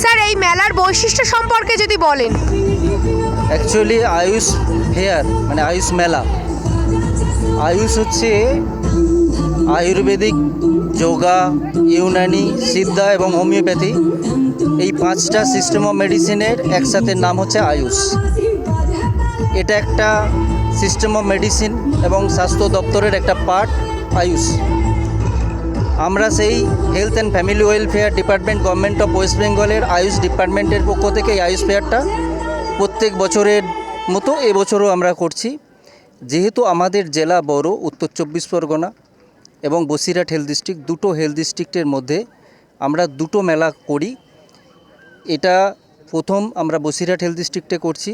Sir, এই মেলার বৈশিষ্ট্য সম্পর্কে যদি বলেন। অ্যাকচুয়ালি আয়ুষ ফেয়ার মানে আয়ুষ মেলা। আয়ুষ হচ্ছে আয়ুর্বেদিক, যোগা, ইউনানি, সিদ্ধা এবং হোমিওপ্যাথি। এই পাঁচটা সিস্টেম অফ মেডিসিনের একসাথে নাম হচ্ছে আয়ুষ। এটা একটা সিস্টেম অফ মেডিসিন এবং স্বাস্থ্য দপ্তরের একটা পার্ট আয়ুষ। আমরা সেই health and family welfare department government of west বেঙ্গলের আয়ুষ ডিপার্টমেন্টের পক্ষ থেকে এই আয়ুষ ফেয়ারটা প্রত্যেক বছরের মতো এবছরও আমরা করছি। যেহেতু আমাদের জেলা বড়, উত্তর চব্বিশ পরগনা এবং বসিরহাট হেলথ ডিস্ট্রিক্ট দুটো হেলথ ডিস্ট্রিক্টের মধ্যে আমরা দুটো মেলা করি। এটা প্রথম আমরা বসিরহাট হেলথ ডিস্ট্রিক্টে করছি।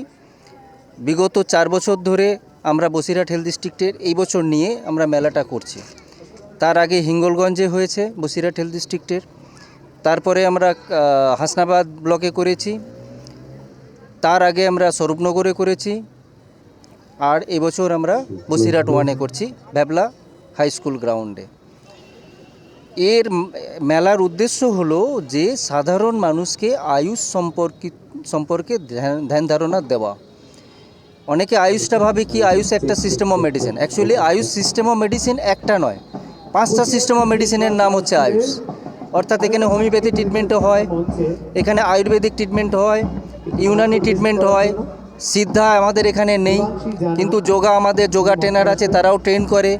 বিগত চার বছর ধরে আমরা বসিরহাট হেলথ ডিস্ট্রিক্টের এই বছর নিয়ে আমরা মেলাটা করছি। তার আগে হিঙ্গলগঞ্জে হয়েছে বসিরহাট হেলথ ডিস্ট্রিক্টের। তারপরে আমরা হাসনাবাদ ব্লকে করেছি। তার আগে আমরা স্বরূপনগরে করেছি। আর এবছর আমরা বসিরহাট ওয়ানে করছি ভ্যাবলা হাই স্কুল গ্রাউন্ডে। এর মেলার উদ্দেশ্য হলো যে সাধারণ মানুষকে আয়ুষ সম্পর্কিত সম্পর্কে ধ্যান ধ্যান ধারণা দেওয়া। অনেকে আয়ুষটা ভাবে কি আয়ুষ একটা system of medicine actually Ayush system of medicine একটা নয়। পাঁচটা সিস্টেম অফ মেডিসিনের নাম হচ্ছে আয়ুষ। অর্থাৎ এখানে হোমিওপ্যাথি ট্রিটমেন্টও হয়, এখানে আয়ুর্বেদিক ট্রিটমেন্ট হয়, ইউনানি ট্রিটমেন্ট হয়, সিদ্ধা আমাদের এখানে নেই, কিন্তু যোগা আমাদের, যোগা ট্রেনার আছে, তারাও ট্রেন করে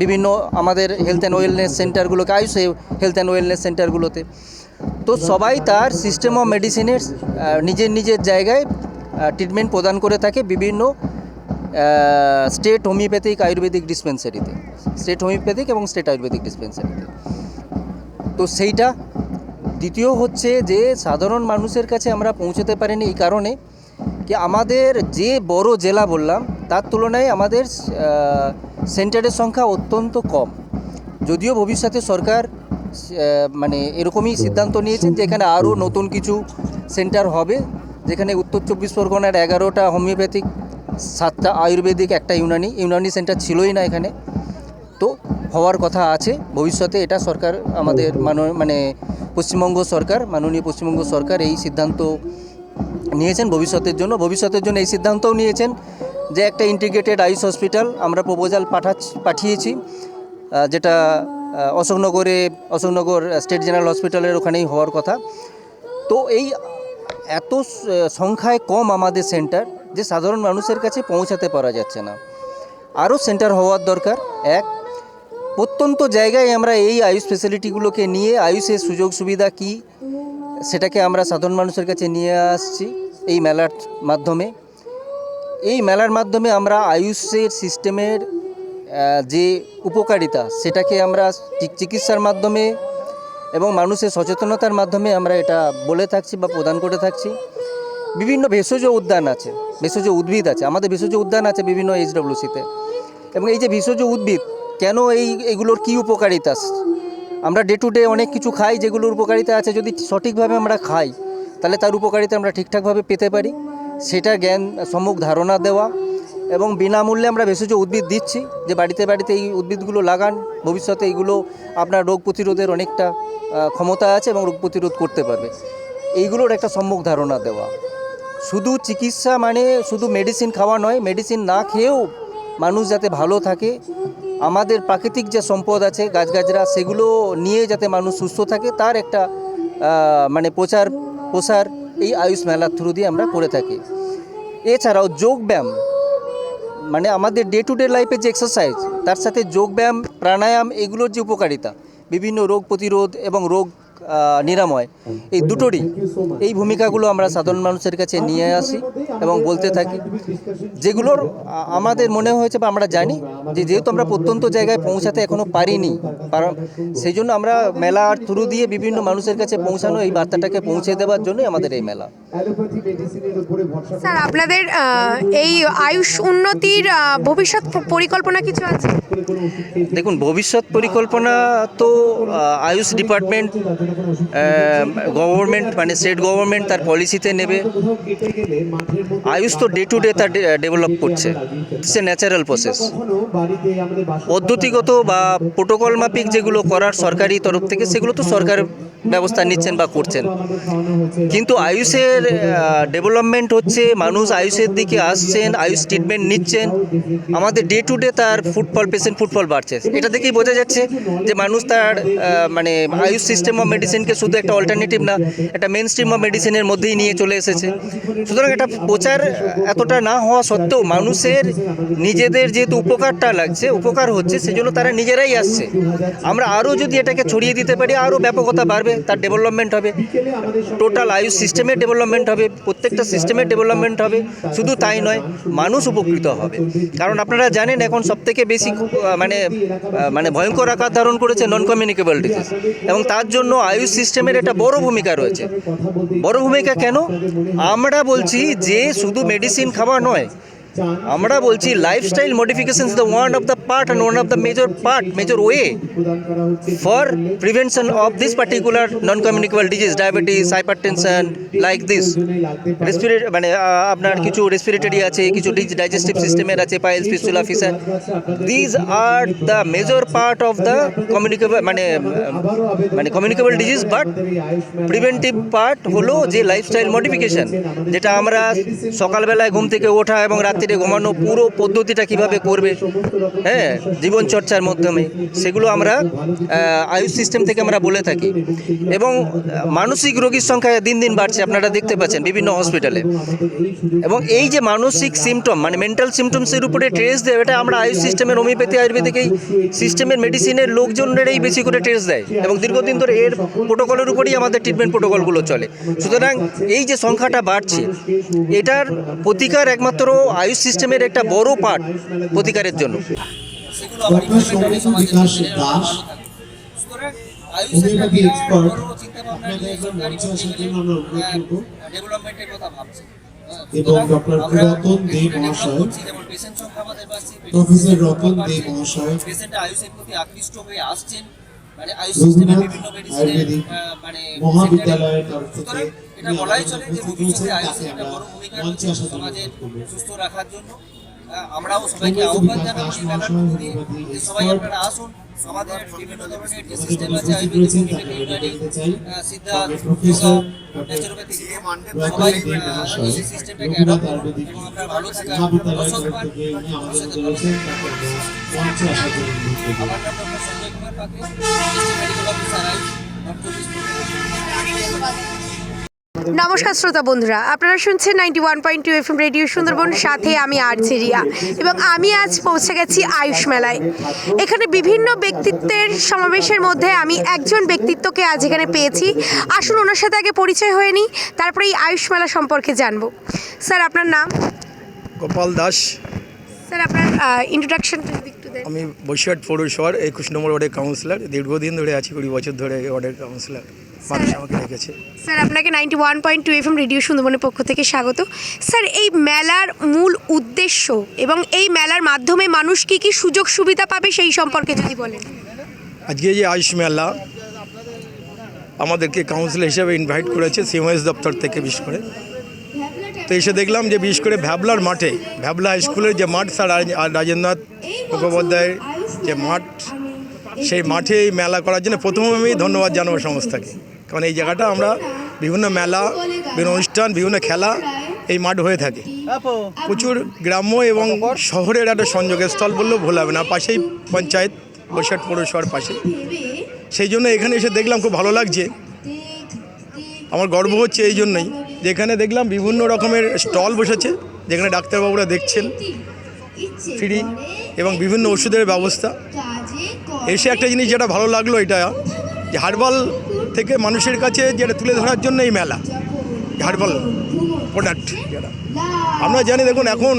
বিভিন্ন আমাদের হেলথ অ্যান্ড ওয়েলনেস সেন্টারগুলোকে আয়ুষ হেলথ অ্যান্ড ওয়েলনেস সেন্টারগুলোতে তো সবাই তার সিস্টেম অফ মেডিসিনের নিজের নিজের জায়গায় ট্রিটমেন্ট প্রদান করে থাকে বিভিন্ন স্টেট হোমিওপ্যাথিক আয়ুর্বেদিক ডিসপেন্সারিতে স্টেট হোমিওপ্যাথিক এবং স্টেট আয়ুর্বেদিক ডিসপেন্সারিতে তো সেইটা দ্বিতীয় হচ্ছে যে সাধারণ মানুষের কাছে আমরা পৌঁছতে পারিনি এই কারণে কি আমাদের যে বড় জেলা বললাম, তার তুলনায় আমাদের সেন্টারের সংখ্যা অত্যন্ত কম। যদিও ভবিষ্যতে সরকার মানে এরকমই সিদ্ধান্ত নিয়েছেন যে এখানে আরও নতুন কিছু সেন্টার হবে, যেখানে উত্তর চব্বিশ পরগনার এগারোটা হোমিওপ্যাথিক সাতটা আয়ুর্বেদিক একটা ইউনানি। ইউনানি সেন্টার ছিলই না এখানে। তো হওয়ার কথা আছে। ভবিষ্যতে এটা সরকার আমাদের মান মানে পশ্চিমবঙ্গ সরকার মাননীয় পশ্চিমবঙ্গ সরকার এই সিদ্ধান্ত নিয়েছেন ভবিষ্যতের জন্য। ভবিষ্যতের জন্য এই সিদ্ধান্তও নিয়েছেন যে একটা ইন্টিগ্রেটেড আইস হসপিটাল আমরা প্রপোজাল পাঠাচ্ছি পাঠিয়েছি। যেটা অশোকনগরে অশোকনগর স্টেট জেনারেল হসপিটালের ওখানেই হওয়ার কথা। তো এই এত সংখ্যায় কম আমাদের সেন্টার। যে সাধারণ মানুষের কাছে পৌঁছাতে পারা যাচ্ছে না। আরও সেন্টার হওয়ার দরকার, এক, প্রত্যন্ত জায়গায় আমরা এই আয়ুষ ফেসিলিটিগুলোকে নিয়ে আয়ুষের সুযোগ সুবিধা কি, সেটাকে আমরা সাধারণ মানুষের কাছে নিয়ে আসছি এই মেলার মাধ্যমে। এই মেলার মাধ্যমে আমরা আয়ুষের সিস্টেমের যে উপকারিতা, সেটাকে আমরা চিকিৎসার মাধ্যমে এবং মানুষের সচেতনতার মাধ্যমে আমরা এটা বলে থাকছি বা প্রদান করে থাকছি। বিভিন্ন ভেষজ উদ্যান আছে, ভেষজ উদ্ভিদ আছে, আমাদের ভেষজ উদ্যান আছে বিভিন্ন এইচডব্লিউসিতে এবং এই যে ভেষজ উদ্ভিদ, কেন এই, এগুলোর কী উপকারিতা? আমরা ডে টু ডে অনেক কিছু খাই যেগুলোর উপকারিতা আছে, যদি সঠিকভাবে আমরা খাই, তাহলে তার উপকারিতা আমরা ঠিকঠাকভাবে পেতে পারি। সেটা জ্ঞান সম্মুখ ধারণা দেওয়া এবং বিনামূল্যে আমরা ভেষজ উদ্ভিদ দিচ্ছি যে বাড়িতে বাড়িতে এই উদ্ভিদগুলো লাগান, ভবিষ্যতে এইগুলো আপনার রোগ প্রতিরোধের অনেকটা ক্ষমতা আছে এবং রোগ প্রতিরোধ করতে পারবে। এইগুলোর একটা সম্মুখ ধারণা দেওয়া। শুধু চিকিৎসা মানে শুধু মেডিসিন খাওয়া নয় মেডিসিন না খেয়েও মানুষ যাতে ভালো থাকে। আমাদের প্রাকৃতিক যে সম্পদ আছে গাছগাছরা সেগুলো নিয়ে যাতে মানুষ সুস্থ থাকে, তার একটা মানে প্রচার প্রসার এই আয়ুষ মেলার থ্রু দিয়ে আমরা করে থাকি। এছাড়াও যোগব্যায়াম মানে আমাদের ডে টু ডে লাইফের যে এক্সারসাইজ তার সাথে যোগব্যায়াম প্রাণায়াম, এগুলোর যে উপকারিতা, বিভিন্ন রোগ প্রতিরোধ এবং রোগ নিরাময়। এই দুটোরই এই ভূমিকাগুলো আমরা সাধারণ মানুষের কাছে নিয়ে আসি এবং বলতে থাকি। যেগুলোর আমাদের মনে হয়েছে বা আমরা জানি যে যেহেতু আমরা প্রত্যন্ত জায়গায় পৌঁছাতে এখনও পারিনি কারণ সেই জন্য আমরা মেলার থ্রু দিয়ে বিভিন্ন মানুষের কাছে পৌঁছানো এই বার্তাটাকে পৌঁছে দেওয়ার জন্যই আমাদের এই মেলা। স্যার আপনাদের এই আয়ুষ উন্নতির ভবিষ্যৎ পরিকল্পনা কিছু আছে? দেখুন ভবিষ্যৎ পরিকল্পনা তো আয়ুষ ডিপার্টমেন্ট গভর্নমেন্ট মানে স্টেট গভর্নমেন্ট তার পলিসিতে নেবে। আয়ুষ তো ডে টু ডে তার ডেভেলপ করছে। ইটস এ ন্যাচারাল প্রসেস পদ্ধতিগত বা প্রোটোকল মাফিক যেগুলো করার সরকারি তরফ থেকে, সেগুলো তো সরকার ব্যবস্থা নিচ্ছেন বা করছেন। কিন্তু আয়ুষের ডেভেলপমেন্ট হচ্ছে, মানুষ আয়ুষের দিকে আসছেন, আয়ুষ ট্রিটমেন্ট নিচ্ছেন। আমাদের ডে টু ডে তার ফুটফল পেশেন্ট ফুটফল বাড়ছে। এটা দেখেই বোঝা যাচ্ছে যে মানুষ তার মানে আয়ুষ সিস্টেম অফ মেডিসিনকে শুধু একটা অল্টারনেটিভ না, একটা মেন স্ট্রিম অফ মেডিসিনের মধ্যেই নিয়ে চলে এসেছে। সুতরাং এটা প্রচার এতটা না হওয়া সত্ত্বেও মানুষের নিজেদের যেহেতু উপকারটা লাগছে, উপকার হচ্ছে, সেজন্য তারা নিজেরাই আসছে। আমরা আরও যদি এটাকে ছড়িয়ে দিতে পারি, আরও ব্যাপকতা বাড়বে। তার ডেভেলপমেন্ট হবে। টোটাল আয়ুষ সিস্টেমের ডেভেলপমেন্ট হবে, প্রত্যেকটা সিস্টেমের ডেভেলপমেন্ট হবে, শুধু তাই নয়, মানুষ উপকৃত হবে। কারণ আপনারা জানেন, এখন সবথেকে বেশি মানে মানে ভয়ঙ্কর আকার ধারণ করেছে নন কমিউনিকেবল ডিজিজ এবং তার জন্য আয়ুষ সিস্টেমের একটা বড় ভূমিকা রয়েছে। বড় ভূমিকা কেন? আমরা বলছি যে, শুধু মেডিসিন খাওয়া নয় আমরা বলছি lifestyle modification the one of the part and one of the major part major way for prevention of this particular non communicable disease diabetes hypertension like this respirate মানে আপনার কিছু রেসপিরেটরি আছে, কিছু ডাইজেস্টিভ সিস্টেমের আছে piles fistula fissure these are the major part of the communicable মানে মানে communicable disease but preventive part হলো যে লাইফস্টাইল মডিফিকেশন যেটা আমরা সকালবেলায় ঘুম থেকে ওঠা এবং রাত্রিরে ঘুমানো পুরো পদ্ধতিটা কীভাবে করবে হ্যাঁ জীবনচর্চার মাধ্যমে, সেগুলো আমরা আয়ুষ সিস্টেম থেকে আমরা বলে থাকি। এবং মানসিক রোগীর সংখ্যা দিন দিন বাড়ছে, আপনারা দেখতে পাচ্ছেন বিভিন্ন হসপিটালে এবং এই যে মানসিক সিমটম মানে মেন্টাল সিমটমসের উপরে ট্রেস দেয়, এটা আমরা আয়ুষ সিস্টেমের হোমিওপ্যাথি আয়ুর্বেদিক এই সিস্টেমের মেডিসিনের লোকজনেরই বেশি করে ট্রেস দেয়। এবং দীর্ঘদিন ধরে এর প্রোটোকলের উপরেই আমাদের ট্রিটমেন্ট প্রোটোকলগুলো চলে। সুতরাং এই যে সংখ্যাটা বাড়ছে, এটার প্রতিকার একমাত্র আয়ুষ সিস্টেমের একটা বড় পার্ট প্রতিকারের জন্য। এবং ডক্টর রতন দে মহাশয় প্রফেসর রতন দে মহাশয় পেশেন্টটা আয়ুষের প্রতি আকৃষ্ট হয়ে আসছেন। মানে আয়ুষ বিভিন্ন মেডিসিনের মানে মহাবিদ্যালয়ের তরফ থেকে এটা বলাই চলে যে উপস্থিত ভবিষ্যতে আয়ুষ একটা বড় ভূমিকা সুস্থ রাখার জন্য। আমরাও সবাইকে আহ্বান বিকাশ জানাব এই মেলার মধ্যে দিয়ে যে সবাই আপনারা আসুন। আমাদের বিভিন্ন ধরনের যে সিস্টেম আছে আয়ুর্বেদিক রয়েছেন, হোমিওপ্যাথি তাকে আমরা ইউনানি সিদ্ধা আমাদের ন্যাচুরোপ্যাথি সবাই দে আহ, মহাশয় এই সিস্টেমটাকে অ্যাডপ্ট করুন। এবং আমরা ভালো থাকার মহাবিদ্যালয়ের পান। থেকে উনি আমাদের ভবিষ্যতে ভালো রয়েছেন তাকে আমরা মঞ্চে আসার জন্য অনুরোধ করব। আমার নাম ডক্টর নমস্কার শ্রোতা বন্ধুরা আপনারা শুনছেন ninety one point two F radio Sundarban সাথে আমি আর্চেরিয়া এবং আমি আজ পৌঁছে গেছি আয়ুষ মেলায়। এখানে বিভিন্ন ব্যক্তিত্বের সমাবেশের মধ্যে আমি একজন ব্যক্তিত্বকে আজ এখানে পেয়েছি। আসুন ওনার সাথে আগে পরিচয় হয়ে নিই তারপরে এই আয়ুষ মেলা সম্পর্কে জানব। স্যার আপনার নাম? গোপাল দাস। স্যার আপনার ইন্ট্রোডাকশন আমি বসিরহাট পৌরসভার একুশ নম্বর ওয়ার্ডের কাউন্সিলর দীর্ঘদিন ধরে আছি কুড়ি বছর ধরে ওয়ার্ডের কাউন্সিলর মানুষ আমাকে রেখেছে স্যার আপনাকে ninety one point two F M radio সুন্দরবনের পক্ষ থেকে স্বাগত। স্যার এই মেলার মূল উদ্দেশ্য এবং এই মেলার মাধ্যমে মানুষ কি কি সুযোগ সুবিধা পাবে সেই সম্পর্কে যদি বলেন। আজকে যে আয়ুষ মেলা আমাদেরকে কাউন্সিলর হিসেবে ইনভাইট করেছে সিএমএস দপ্তর থেকে বিশেষ করে। তো এসে দেখলাম যে বিশেষ করে ভ্যাবলার মাঠে, ভ্যাবলা স্কুলের যে মাঠ, স্যার রাজ- রাজেন্দ্রনাথ মুখোপাধ্যায়ের যে মাঠ, সেই মাঠে এই মেলা করার জন্য প্রথমে আমি ধন্যবাদ জানাব সংস্থাকে কারণ এই জায়গাটা আমরা বিভিন্ন মেলা, বিভিন্ন অনুষ্ঠান, বিভিন্ন খেলা এই মাঠ হয়ে থাকে। প্রচুর গ্রাম্য এবং শহরের একটা সংযোগের স্থল বললেও ভুল হবে না, পাশেই পঞ্চায়েত, বৈশাখ পৌরসভার পাশে। সেই জন্য এখানে এসে দেখলাম খুব ভালো লাগছে। আমার গর্ব হচ্ছে এই জন্যই। যে এখানে দেখলাম বিভিন্ন রকমের স্টল বসেছে, যেখানে ডাক্তারবাবুরা দেখছেন, ফ্রি এবং বিভিন্ন ওষুধের ব্যবস্থা। এসে একটা জিনিস যেটা ভালো লাগল এটা, যে হার্বাল থেকে মানুষের কাছে যেটা তুলে ধরার জন্য এই মেলা হার্বাল প্রোডাক্ট আমরা জানি দেখুন, এখন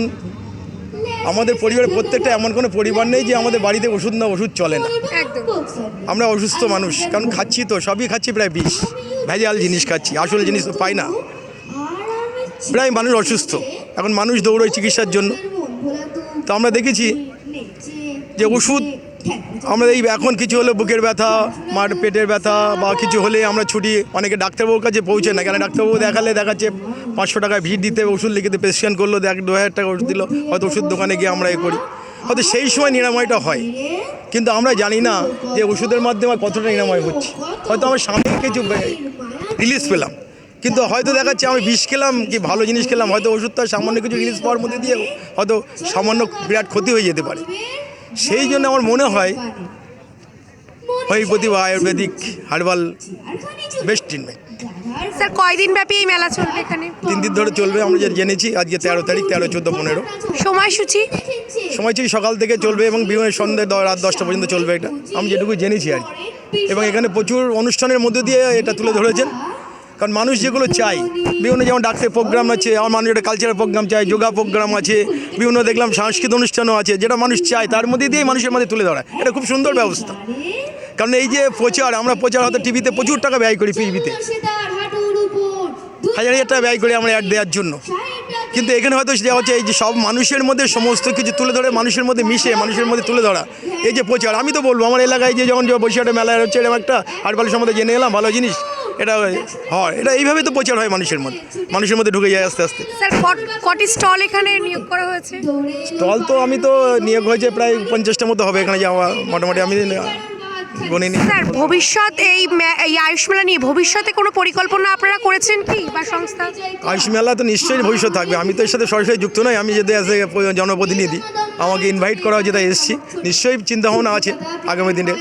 আমাদের পরিবারের প্রত্যেকটা এমন কোনো পরিবার নেই যে আমাদের বাড়িতে ওষুধ না, ওষুধ চলে না। আমরা অসুস্থ মানুষ, কারণ খাচ্ছি তো, সবই খাচ্ছি প্রায় বিষ। ভেজাল জিনিস খাচ্ছি, আসল জিনিস তো পাই না। প্রায় মানুষ অসুস্থ। এখন মানুষ দৌড়োয় চিকিৎসার জন্য। তো আমরা দেখেছি যে ওষুধ, আমরা এই এখন কিছু হলে বুকের ব্যথা, মার পেটের ব্যথা বা কিছু হলে আমরা ছুটি, অনেকে ডাক্তারবাবুর কাছে পৌঁছে না। কেন ডাক্তারবাবু দেখালে দেখাচ্ছে পাঁচশো টাকা ভিড় দিতে ওষুধ লিখে দিতে প্রেসক্রিপশন করল, দেখ দু হাজার টাকা ওষুধ দিল, হয়তো ওষুধ দোকানে গিয়ে আমরা এ করি। হয়তো সেই সময় নিরাময়টা হয়। কিন্তু আমরা জানি না যে ওষুধের মাধ্যমে কতটা নিরাময় হচ্ছে। হয়তো আমার সামনে কিছু রিলিজ পেলাম। কিন্তু হয়তো দেখাচ্ছে আমি বিষ খেলাম কি ভালো জিনিস খেলাম হয়তো ওষুধটা সামান্য কিছু রিলিজ পাওয়ার মধ্যে দিয়ে হয়তো সামান্য বিরাট ক্ষতি হয়ে যেতে পারে। সেই জন্য আমার মনে হয় হোমিওপ্যাথি বা ayurvedic herbal best treatment. Sir কয়দিন ব্যাপী এই মেলা চলবে এখানে? তিন দিন ধরে চলবে আমরা যে জেনেছি আজকে তেরো তারিখ তেরো চোদ্দ পনেরো। সময়সূচি? সময় ছিল সকাল থেকে চলবে এবং বিভিন্ন সন্ধ্যে রাত দশটা পর্যন্ত চলবে এটা। আমি যেটুকু জেনেছি আর কি। এবং এখানে প্রচুর অনুষ্ঠানের মধ্যে দিয়ে এটা তুলে ধরেছেন। কারণ মানুষ যেগুলো চাই বিভিন্ন যেমন ডাক্তার প্রোগ্রাম আছে, আমার মানুষ একটা কালচারাল প্রোগ্রাম চাই যোগা প্রোগ্রাম আছে, বিভিন্ন দেখলাম সাংস্কৃতিক অনুষ্ঠানও আছে, যেটা মানুষ চায়, তার মধ্যে দিয়েই মানুষের মধ্যে তুলে ধরা এটা খুব সুন্দর ব্যবস্থা। কারণ এই যে প্রচার, আমরা প্রচার হয়তো টিভিতে প্রচুর টাকা ব্যয় করি টিভিতে হাজার হাজার টাকা ব্যয় করি আমরা অ্যাড দেওয়ার জন্য। কিন্তু এখানে হয়তো সেটা হচ্ছে এই যে সব মানুষের মধ্যে সমস্ত কিছু তুলে ধরে, মানুষের মধ্যে মিশে, মানুষের মধ্যে তুলে ধরা। এই যে প্রচার, আমি তো বলব, আমার এলাকায় যে যখন বসিরহাটে মেলা হচ্ছে, এরকম একটা হাটবাল সম্বন্ধে জেনে এলাম, ভালো জিনিস। এটা হয় এটা এইভাবে তো প্রচার হয় মানুষের মধ্যে। মানুষের মধ্যে ঢুকে যায় আস্তে আস্তে। স্যার কটি স্টল এখানে নিয়োগ করা হয়েছে? স্টল তো আমি তো নিয়োগ হয়েছে প্রায় পঞ্চাশটার মতো হবে এখানে যাওয়া মোটামুটি আমি গণিনি স্যার ভবিষ্যৎ এই এই আয়ুষ মেলা নিয়ে ভবিষ্যতে কোনো পরিকল্পনা আপনারা করেছেন কি বা সংস্থা? আয়ুষ মেলা তো নিশ্চয়ই ভবিষ্যৎ থাকবে। আমি তো এর সাথে সরাসরি যুক্ত নই। আমি যদি অ্যাজ জনপ্রতিনিধি আমাকে ইনভাইট করা হয়েছে তাই এসেছি নিশ্চয়ই চিন্তাভাবনা আছে আগামী দিনে।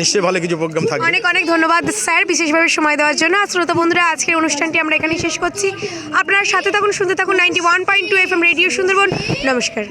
নিশ্চয়ই ভালো কিছু প্রোগ্রাম থাকবে। অনেক অনেক ধন্যবাদ স্যার, বিশেষভাবে সময় দেওয়ার জন্য। আর শ্রোতা বন্ধুরা, আজকের অনুষ্ঠানটি আমরা এখানেই শেষ করছি। আপনার সাথে থাকুন, শুনতে থাকুন ninety one point two F M radio Sundarban. নমস্কার।